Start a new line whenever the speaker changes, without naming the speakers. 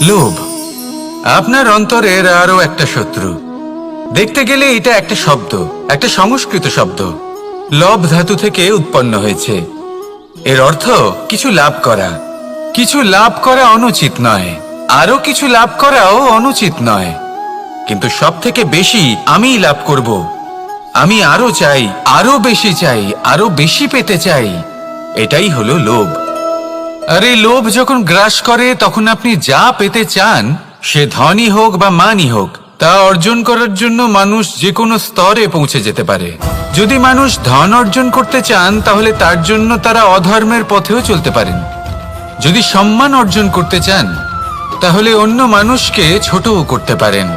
লোভ। আপনার অন্তরের আরও একটা শত্রু। দেখতে গেলে এটা একটা শব্দ, একটা সংস্কৃত শব্দ। লব ধাতু থেকে উৎপন্ন হয়েছে। এর অর্থ কিছু লাভ করা। কিছু লাভ করা অনুচিত নয়। আরও কিছু লাভ করাও অনুচিত নয়। কিন্তু সব থেকে বেশি আমিই লাভ করব। আমি আরও চাই, আরও বেশি চাই, আরও বেশি পেতে চাই। এটাই হলো লোভ। আর এই লোভ যখন গ্রাস করে, তখন আপনি যা পেতে চান, সে ধনই হোক বা মানই হোক, তা অর্জন করার জন্য মানুষ যে কোনো স্তরে পৌঁছে যেতে পারে। যদি মানুষ ধন অর্জন করতে চান, তাহলে তার জন্য তারা অধর্মের পথেও চলতে পারেন। যদি সম্মান অর্জন করতে চান, তাহলে অন্য মানুষকে ছোটও করতে পারেন।